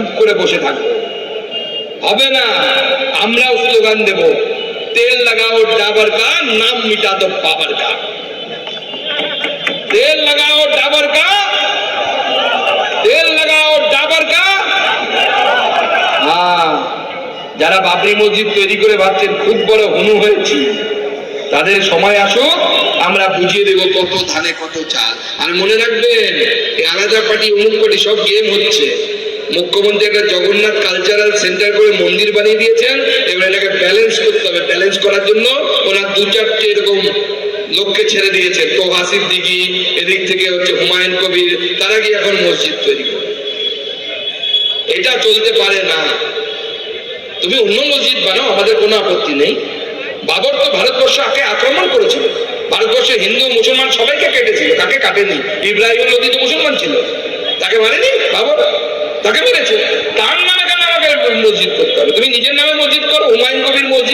চুপ করে বসে থাকব। হবে না, আমরাও স্লোগান দেব, তেল লাগাও ডাবার কা, নাম মিটা দো পাবার কা। তেল লাগাও ডাবার কা, তেল লাগাও ডাবার কা। হ্যাঁ যারা বাবরি মসজিদ তৈরি করে ভাবছেন, খুব বড় হনু হয়েছি। তাদের সময় আসুক, আমরা বুঝিয়ে দেবো কত ধানে কত চাল। আর মনে রাখবেন, এই আলাদা পার্টি, অমুক পার্টি সব গেম হচ্ছে। মুখ্যমন্ত্রী একটা জগন্নাথ কালচারাল সেন্টার করে মন্দির বানিয়ে দিয়েছেন। এবার এটাকে ব্যালেন্স করতে হবে। ব্যালেন্স করার জন্য ওনার দু চারটে এরকম লোককে ছেড়ে দিয়েছেন তো হাসির দিঘি, এদিক থেকে হচ্ছে হুমায়ুন কবির, তারা কি এখন মসজিদ তৈরি করে এটা চলতে পারে না। তুমি অন্য মসজিদ বানাও, আমাদের কোনো আপত্তি নেই। বাবর তো ভারতবর্ষ আগে আক্রমণ করেছিল। ভারতবর্ষে হিন্দু, মুসলমান সবাইকে কেটেছিল, তাকে কাটেনি। ইব্রাহিম লোদি তো মুসলমান ছিল। তাকে মানেনি বাবর? তাকে মেরেছে তার নামে কেন আমাকে মসজিদ করতে হবে? তুমি নিজের নামে মসজিদ করো, হুমায়ুন কবির মসজিদ।